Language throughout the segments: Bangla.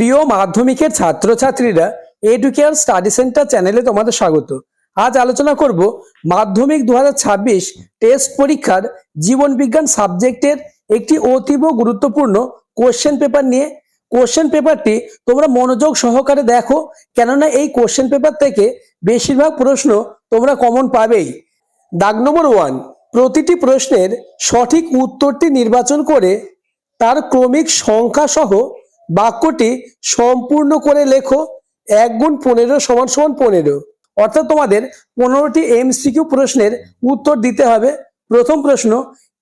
প্রিয় মাধ্যমিকের ছাত্রছাত্রীরা এডুকেয়ার স্টাডি সেন্টার চ্যানেলে তোমাদের স্বাগত। আজ আলোচনা করব মাধ্যমিক দু হাজার ছাব্বিশ টেস্ট পরীক্ষার জীবন বিজ্ঞান সাবজেক্টের একটি অতীব গুরুত্বপূর্ণ কোশ্চেন পেপার নিয়ে। কোশ্চেন পেপারটি তোমরা মনোযোগ সহকারে দেখো, কেননা এই কোশ্চেন পেপার থেকে বেশিরভাগ প্রশ্ন তোমরা কমন পাবেই। দাগ নম্বর ওয়ান প্রতিটি প্রশ্নের সঠিক উত্তরটি নির্বাচন করে তার ক্রমিক সংখ্যা সহ বাক্যটি সম্পূর্ণ করে লেখো, এক গুণ পনেরো সমান সমান পনেরো। অর্থাৎ তোমাদের পনেরোটি এমসিকিউ প্রশ্নের উত্তর দিতে হবে। প্রথম প্রশ্ন,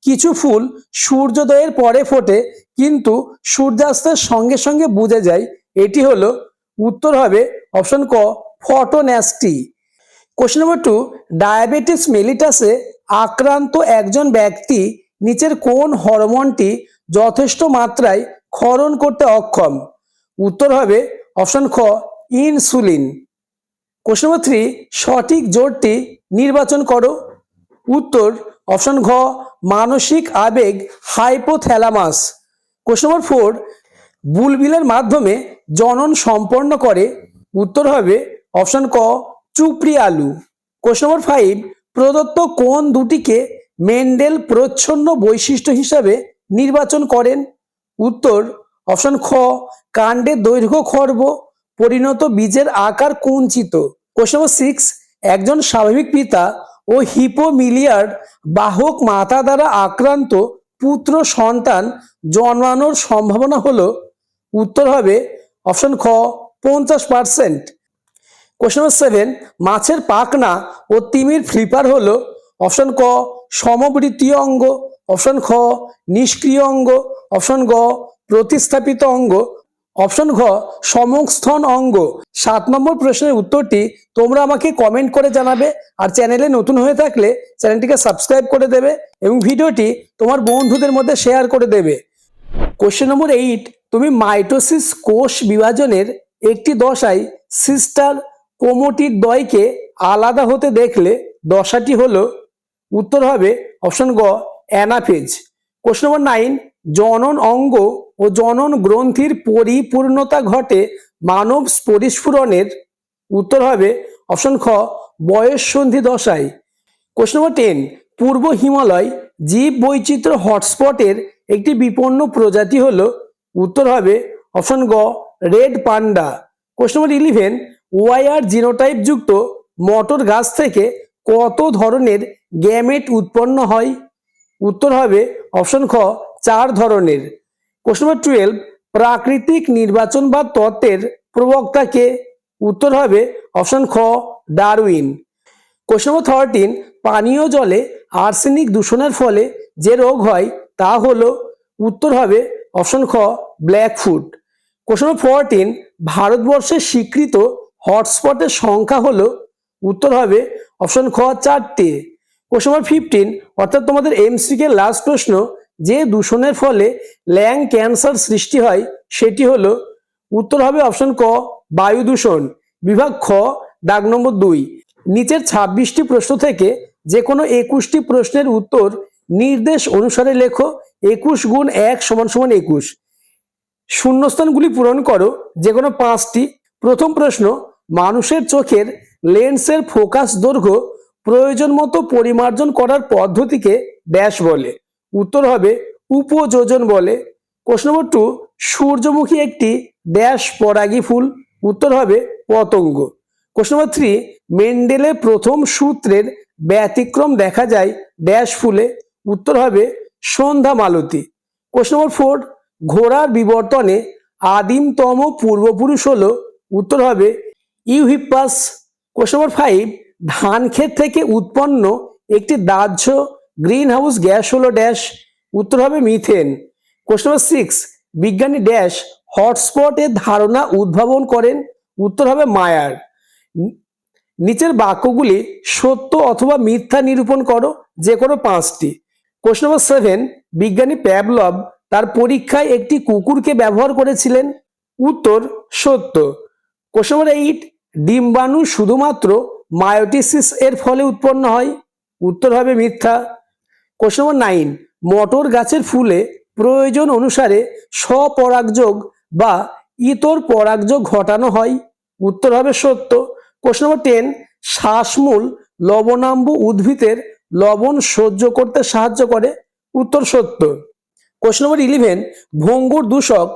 কিছু ফুল সূর্যোদয়ের পরে ফোটে, কিন্তু সূর্যাস্তের সঙ্গে সঙ্গে বুঝে যায়। এটি হলো, উত্তর হবে অপশন ক, photonasty. Question number two, diabetes মেলিটাসে আক্রান্ত একজন ব্যক্তি নিচের কোন হরমোনটি যথেষ্ট মাত্রায় ক্ষরণ করতে অক্ষম। উত্তর হবে অপশন খ, ইনসুলিন। কোশ্চেন নম্বর থ্রি সঠিক জোরটি নির্বাচন করো। উত্তর, অপশন ঘ, মানসিক আবেগ হাইপোথ্যালামাস কোশ্চেন নম্বর ফোর বুলবিলের মাধ্যমে জনন সম্পন্ন করে। উত্তর হবে অপশন ক, চুপড়ি আলু। কোশ্চেন নম্বর ফাইভ প্রদত্ত কোন দুটিকে মেন্ডেল প্রচ্ছন্ন বৈশিষ্ট্য হিসাবে নির্বাচন করেন? উত্তর, অপশন খ কাণ্ডের দৈর্ঘ্য খর্ব, পরিণত বীজের আকার কুঞ্চিত। কোশ্চেন নম্বর সিক্স একজন স্বাভাবিক পিতা ও হিপোমিলিয়ার বাহক মাতা দ্বারা আক্রান্ত পুত্র সন্তান জন্মানোর সম্ভাবনা হলো। উত্তর হবে, অপশন খ, পঞ্চাশ পার্সেন্ট কোশ্চেন নম্বর সেভেন মাছের পাখনা ও তিমির ফ্লিপার হলো। অপশন ক, সমবৃত্তীয় অঙ্গ। অপশন খ, নিষ্ক্রিয় অঙ্গ। অপশন গ, প্রতিস্থাপিত অঙ্গ। অপশন ঘ, সমস্থন অঙ্গ। সাত নম্বর প্রশ্নের উত্তরটি তোমরা আমাকে কমেন্ট করে জানাবে আর চ্যানেলে নতুন হয়ে থাকলে চ্যানেলটিকে সাবস্ক্রাইব করে দেবে এবং ভিডিওটি তোমার বন্ধুদের মধ্যে শেয়ার করে দেবে। কোশ্চেন নম্বর এইট তুমি মাইটোসিস কোষ বিভাজনের একটি দশায় সিস্টার কোমোটির দয়কে আলাদা হতে দেখলে দশাটি হলো। উত্তর হবে অপশন গ অ্যানাফেজ। কোশ্চেন নম্বর নাইন জনন অঙ্গ ও জনন গ্রন্থির পরিপূর্ণতা ঘটে মানব পরিস্ফুরণের উত্তর হবে অপশন খ, বয়স সন্ধি দশায়। কোশ্চেন নম্বর টেন পূর্ব হিমালয় জীব বৈচিত্র্য হটস্পটের একটি বিপন্ন প্রজাতি হলো। উত্তর হবে অপশন গ, red panda. Question number eleven YR genotype যুক্ত মটর গাছ থেকে কত ধরনের গ্যামেট উৎপন্ন হয়? উত্তর হবে অপশন খ, চার ধরনের। কোশ্চেন নম্বর টুয়েলভ প্রাকৃতিক নির্বাচন বা তত্ত্বের প্রবক্তাকে উত্তর হবে অপশন খ, ডারউইন। কোশ্চেন নম্বর থার্টিন পানীয় জলে আর্সেনিক দূষণের ফলে যে রোগ হয় তা হলো, উত্তর হবে অপশন খ, black food. Question number fourteen ভারতবর্ষের স্বীকৃত হটস্পটের সংখ্যা হলো, উত্তর হবে অপশন খ, চারটে। কোশ্চেন নম্বর ফিফটিন অর্থাৎ তোমাদের এমসিকে লাস্ট প্রশ্ন, যে দূষণের ফলে ল্যাং ক্যান্সার সৃষ্টি হয়, সেটি হলো, উত্তর হবে অপশন ক, বায়ু দূষণ। বিভাগ খ, দাগ নম্বর দুই। নিচের ছাব্বিশটি প্রশ্ন থেকে যে কোনো একুশটি প্রশ্নের উত্তর নির্দেশ অনুসারে লেখো, একুশ গুণ এক সমান সমান একুশ। শূন্যস্থানগুলি পূরণ করো যে কোনো পাঁচটি। প্রথম প্রশ্ন, মানুষের চোখের লেন্সের ফোকাস দৈর্ঘ্য প্রয়োজন মতো পরিমার্জন করার পদ্ধতিকে ব্যাস বলে। উত্তর হবে উপযোজন বলে। কোশ্চেন নম্বর টু সূর্যমুখী একটি ড্যাশ পরাগী ফুল। উত্তর হবে পতঙ্গ। কোশ্চেন নম্বর থ্রি মেন্ডেলের প্রথম সূত্রের ব্যতিক্রম দেখা যায় ড্যাশ ফুলে। উত্তর হবে সন্ধ্যা মালতী। কোশ্চেন নম্বর ফোর ঘোড়ার বিবর্তনে আদিমতম পূর্বপুরুষ হল। উত্তর হবে ইউহিপাস কোশ্চেন নম্বর ফাইভ ধান ক্ষেত থেকে উৎপন্ন একটি দাহ্য গ্রিন হাউস গ্যাস হলো ড্যাশ, উত্তর হবে মিথেন। কোশ্চেন নম্বর সিক্স বিজ্ঞানী ড্যাশ হটস্পটের ধারণা উদ্ভাবন করেন, উত্তর হবে মায়ার। নিচের বাক্যগুলি সত্য অথবা মিথ্যা নিরূপণ করো, যে কোনো পাঁচটি। কোশ্চেন নম্বর সেভেন বিজ্ঞানী প্যাবলব তার পরীক্ষায় একটি কুকুরকে ব্যবহার করেছিলেন, উত্তর সত্য। কোশ্চেন নম্বর এইট ডিম্বাণু শুধুমাত্র মায়োটিসিস এর ফলে উৎপন্ন হয়। উত্তর হবে মিথ্যা। কোশ্চেন নম্বর নাইন মটর গাছের ফুলে প্রয়োজন অনুসারে স্বপরাগযোগ বা ইতর পরাগযোগ ঘটানো হয়। উত্তর হবে সত্য। কোশ্চেন নম্বর টেন শ্বাসমূল লবণাম্ব উদ্ভিদের লবণ সহ্য করতে সাহায্য করে। উত্তর সত্য। কোশ্চেন নম্বর ইলেভেন ভঙ্গুর দূষক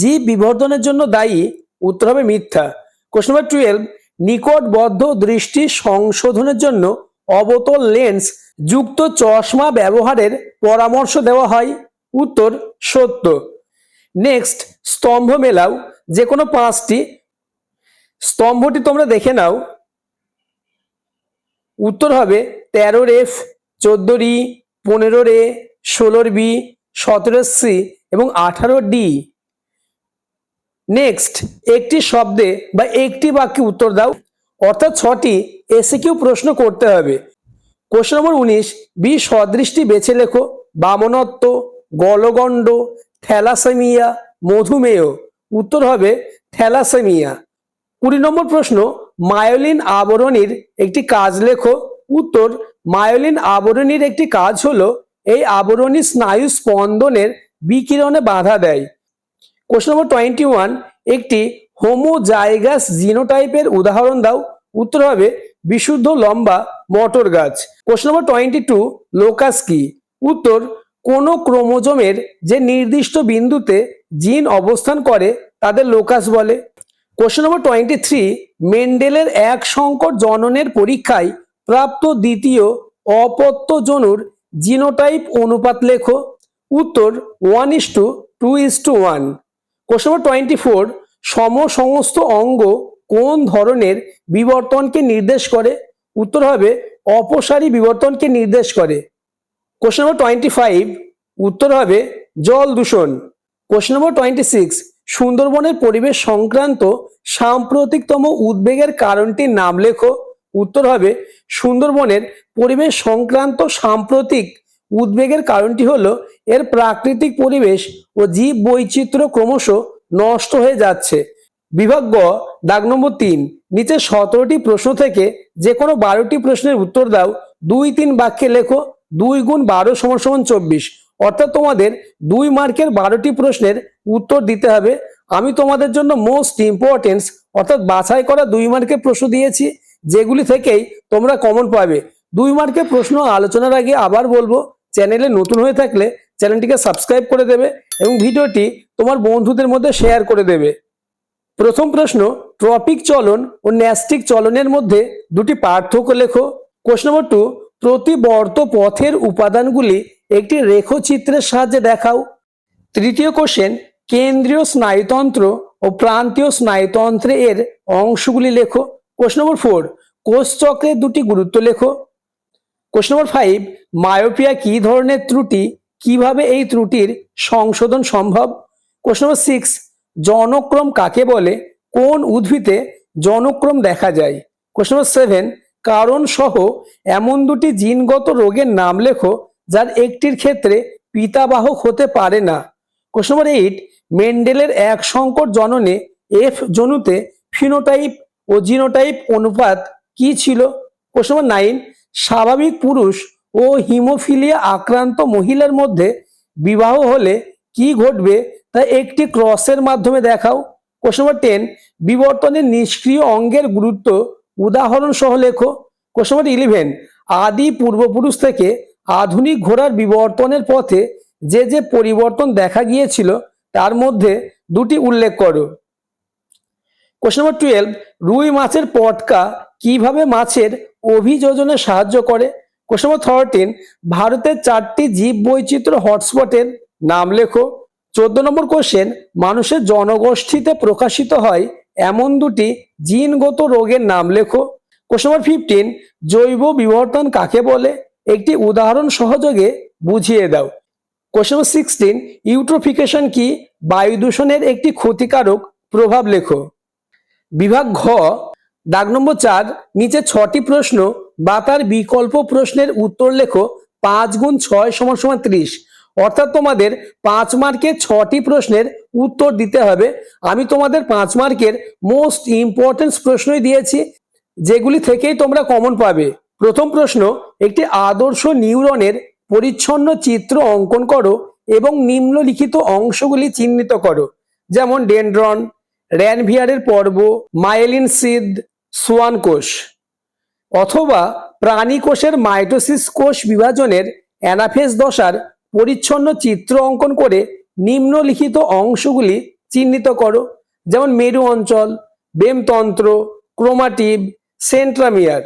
জীব বিবর্ধনের জন্য দায়ী। উত্তর হবে মিথ্যা। কোশ্চেন নম্বর টুয়েলভ নিকটবদ্ধ দৃষ্টি সংশোধনের জন্য অবতল লেন্স যুক্ত চশমা ব্যবহারের পরামর্শ দেওয়া হয়। উত্তর, সত্য। নেক্সট, স্তম্ভ মেলাও। যে কোনো পাঁচটি স্তম্ভটি তোমরা দেখে নাও। উত্তর হবে তেরো রেফ চোদ্দ রি, পনেরো রে, ষোলোর বি, সতেরো সি এবং আঠারো ডি। নেক্সট একটি শব্দে বা একটি বাক্যে উত্তর দাও। অর্থাৎ ছটি এসে কিউ প্রশ্ন করতে হবে। কোশ্চেন নম্বর উনিশ, বি সদৃষ্টি বেছে লেখো। বামনত্ব, গলগণ্ড, থ্যালাসেমিয়া মধুমেয় উত্তর হবে থ্যালাসেমিয়া। কুড়ি নম্বর প্রশ্ন, মায়োলিন আবরণীর একটি কাজ লেখো। উত্তর, মায়োলিন আবরণীর একটি কাজ হলো, এই আবরণী স্নায়ু স্পন্দনের বিকিরণে বাধা দেয়। কোশ্চেন নম্বর টোয়েন্টি ওয়ান একটি হোমোজাইগাস জিনোটাইপের উদাহরণ দাও। উত্তর হবে, বিশুদ্ধ লম্বা মটর গাছ। Question number twenty two locus কি? উত্তর, কোন ক্রোমোজোমের যে নির্দিষ্ট বিন্দুতে জিন অবস্থান করে, তাদের লোকাস বলে। কোশ্চেন নম্বর টোয়েন্টি থ্রি মেন্ডেলের এক সংকট জননের পরীক্ষায় প্রাপ্ত দ্বিতীয় অপত্য জনুর জিনোটাইপ অনুপাত লেখো। উত্তর one is to two is to one question number twenty four সম সমস্ত অঙ্গ কোন ধরনের বিবর্তনকে নির্দেশ করে? উত্তর হবে, অপসারী বিবর্তনকে নির্দেশ করে। কোশ্চেন নম্বর টোয়েন্টি ফাইভ উত্তর হবে, জল দূষণ। কোশ্চেন নম্বর টোয়েন্টি সিক্স সুন্দরবনের পরিবেশ সংক্রান্ত সাম্প্রতিকতম উদ্বেগের কারণটির নাম লেখো। উত্তর হবে, সুন্দরবনের পরিবেশ সংক্রান্ত সাম্প্রতিক উদ্বেগের কারণটি হলো, এর প্রাকৃতিক পরিবেশ ও জীব বৈচিত্র্য ক্রমশ নষ্ট হয়ে যাচ্ছে। বিভাগ গ দাগ নম্বর তিন, নিচে সতেরোটি প্রশ্ন থেকে যে কোনো বারোটি প্রশ্নের উত্তর দাও। দুই তিন বাক্যে লেখো, দুই গুণ বারো সমান সমান চব্বিশ। অর্থাৎ তোমাদের দুই মার্কের বারোটি প্রশ্নের উত্তর দিতে হবে। আমি তোমাদের জন্য মোস্ট ইম্পর্টেন্স অর্থাৎ বাছাই করা দুই মার্কের প্রশ্ন দিয়েছি, যেগুলি থেকেই তোমরা কমন পাবে। দুই মার্কের প্রশ্ন আলোচনার আগে আবার বলব চ্যানেলে নতুন হয়ে থাকলে চ্যানেলটিকে সাবস্ক্রাইব করে দেবে এবং ভিডিওটি তোমার বন্ধুদের মধ্যে শেয়ার করে দেবে। প্রথম প্রশ্ন, ট্রপিক চলন ও ন্যাস্টিক চলনের মধ্যে দুটি পার্থক্য লেখো। কোশ্চেন নম্বর টু প্রতিবর্ত পথের উপাদানগুলি একটি রেখচিত্রের সাহায্যে দেখাও। তৃতীয় কোশ্চেন কেন্দ্রীয় স্নায়ুতন্ত্র ও প্রান্তীয় স্নায়ুতন্ত্রে এর অংশগুলি লেখো। কোশ্চেন নম্বর ফোর কোষ চক্রের দুটি গুরুত্ব লেখো। কোশ্চেন নম্বর ফাইভ মায়োপিয়া কি ধরনের ত্রুটি? কীভাবে এই ত্রুটির সংশোধন সম্ভব? কোশ্চেন নম্বর সিক্স জনক্রম কাকে বলে? কোন উদ্ভিদে জনক্রম দেখা যায়? কোশ্চেন নম্বর সেভেন কারণ সহ এমন দুটি জিনগত রোগের নাম লেখো যার একটির ক্ষেত্রে পিতাবাহক হতে পারে না। কোশ্চেন নম্বর এইট মেন্ডেলের এক সংকট জননে এফ জনুতে ফিনোটাইপ ও জিনোটাইপ অনুপাত কি ছিল? কোশ্চেন নম্বর নাইন স্বাভাবিক পুরুষ ও হিমোফিলিয়া আক্রান্ত মহিলার মধ্যে বিবাহ হলে কি ঘটবে তা একটি ক্রসের মাধ্যমে দেখাও। কোশ্চেন নম্বর টেন বিবর্তনের নিষ্ক্রিয় অঙ্গের গুরুত্ব উদাহরণ সহ লেখো। কোশ্চেন নম্বর ইলেভেন আদি পূর্বপুরুষ থেকে আধুনিক ঘোড়ার বিবর্তনের পথে যে যে পরিবর্তন দেখা গিয়েছিল তার মধ্যে দুটি উল্লেখ করো। কোশ্চেন নম্বর টুয়েলভ রুই মাছের পটকা কীভাবে মাছের অভিযোজনে সাহায্য করে। কোশ্চেন নম্বর থার্টিন ভারতের চারটি জীব বৈচিত্র্য হটস্পটের নাম লেখো। চোদ্দ নম্বর কোশ্চেন মানুষের জনগোষ্ঠীতে প্রকাশিত হয় এমন দুটি জিনগত রোগের নাম লেখো। কোশ্চেন নম্বর ফিফটিন জৈব বিবর্তন কাকে বলে? একটি উদাহরণ সহযোগে বুঝিয়ে দাও। কোশ্চেন নম্বর সিক্সটিন ইউট্রোফিকেশন কি? বায়ু দূষণের একটি ক্ষতিকারক প্রভাব লেখো। বিভাগ ঘ দাগ নম্বর চার, নিচে ছটি প্রশ্ন, বা তার বিকল্প প্রশ্নের উত্তর লেখো পাঁচ গুণ ছয় সমান সমান ত্রিশ। অর্থাৎ তোমাদের পাঁচ মার্কের ছটি প্রশ্নের উত্তর দিতে হবে। আমি তোমাদের পাঁচ মার্কের মোস্ট ইম্পর্টেন্স প্রশ্নই দিয়েছি, যেগুলি থেকেই তোমরা কমন পাবে। প্রথম প্রশ্ন, একটি আদর্শ নিউরনের পরিচ্ছন্ন চিত্র অঙ্কন করো এবং নিম্নলিখিত অংশগুলি চিহ্নিত করো। যেমন ডেন্ড্রন র্যানভিয়ারের পর্ব, মায়েলিন সিদ, সোয়ান কোষ, অথবা প্রাণী কোষের মাইটোসিস কোষ বিভাজনের অ্যানাফেস দশার পরিচ্ছন্ন চিত্র অঙ্কন করে নিম্নলিখিত অংশগুলি চিহ্নিত করো, যেমন মেরু অঞ্চল, বেমতন্ত্র ক্রোমাটিভ সেন্ট্রামিয়ার।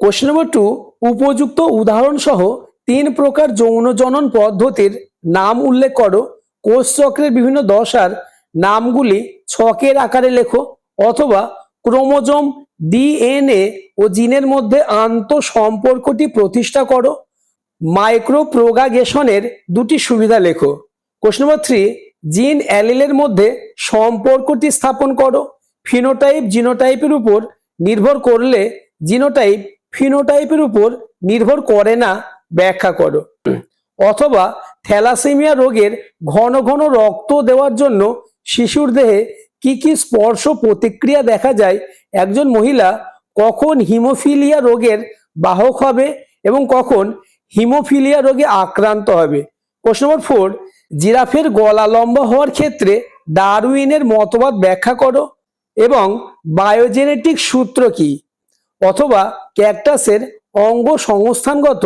কোশ্চেন নম্বর টু উপযুক্ত উদাহরণ সহ তিন প্রকার যৌন জনন পদ্ধতির নাম উল্লেখ করো। কোষচক্রের বিভিন্ন দশার নামগুলি ছকের আকারে লেখো অথবা ক্রোমোজোম, ডিএনএ ও জিনের মধ্যে আন্ত সম্পর্কটি প্রতিষ্ঠা করো। মাইক্রো প্রোগাগেশনের দুটি সুবিধা লেখো। কোশ্চেন নম্বর থ্রি, জিন অ্যালিলের মধ্যে সম্পর্কটি স্থাপন করো। ফিনোটাইপ জিনোটাইপের উপর নির্ভর করলে জিনোটাইপ ফিনোটাইপের উপর নির্ভর করে না, ব্যাখ্যা করো। অথবা থ্যালাসেমিয়া রোগের ঘন ঘন রক্ত দেওয়ার জন্য শিশুর দেহে কি কি স্পর্শ প্রতিক্রিয়া দেখা যায়? একজন মহিলা কখন হিমোফিলিয়া রোগের বাহক হবে এবং কখন হিমোফিলিয়া রোগে আক্রান্ত হবে? প্রশ্ন নম্বর ফোর জিরাফের গলা লম্বা হওয়ার ক্ষেত্রে ডারউইনের মতবাদ ব্যাখ্যা করো এবং বায়োজেনেটিক সূত্র কি? অথবা ক্যাকটাসের অঙ্গ সংস্থানগত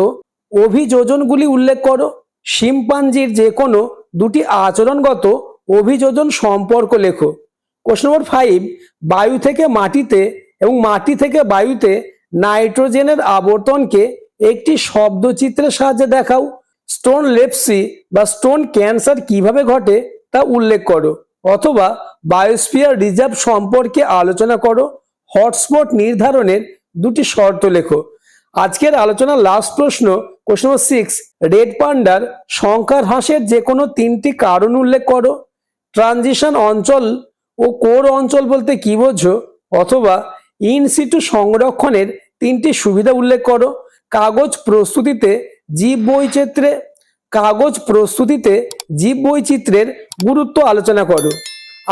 অভিযোজনগুলি উল্লেখ করো। শিম্পাঞ্জির যে কোনো দুটি আচরণগত অভিযোজন সম্পর্ক লেখো। কোশ্চেন নম্বর ফাইভ বায়ু থেকে মাটিতে এবং মাটি থেকে বায়ুতে নাইট্রোজেনের আবর্তনকে একটি শব্দচিত্রের সাহায্যে দেখাও। স্টোন লেপসি বা স্টোন ক্যান্সার কীভাবে ঘটে তা উল্লেখ করো। অথবা বায়োস্ফিয়ার রিজার্ভ সম্পর্কে আলোচনা করো। হটস্পট নির্ধারণের দুটি শর্ত লেখো। আজকের আলোচনার লাস্ট প্রশ্ন কোশ্চেন নম্বর সিক্স রেড পান্ডার সংখ্যার হ্রাসের যে কোনো তিনটি কারণ উল্লেখ করো। ট্রানজিশন অঞ্চল ও কোর অঞ্চল বলতে কি বোঝো? অথবা ইন সিটু সংরক্ষণের তিনটি সুবিধা উল্লেখ করো। কাগজ প্রস্তুতিতে জীব বৈচিত্র্যে, কাগজ প্রস্তুতিতে জীব বৈচিত্র্যের গুরুত্ব আলোচনা করো।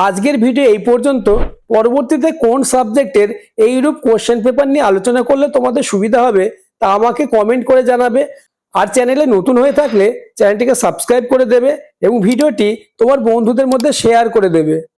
আজকের ভিডিও এই পর্যন্ত। পরবর্তীতে কোন সাবজেক্টের এইরূপ কোশ্চেন পেপার নিয়ে আলোচনা করলে তোমাদের সুবিধা হবে তা আমাকে কমেন্ট করে জানাবে। আর চ্যানেলে নতুন হয়ে থাকলে চ্যানেলটিকে সাবস্ক্রাইব করে দেবে এবং ভিডিওটি তোমার বন্ধুদের মধ্যে শেয়ার করে দেবে।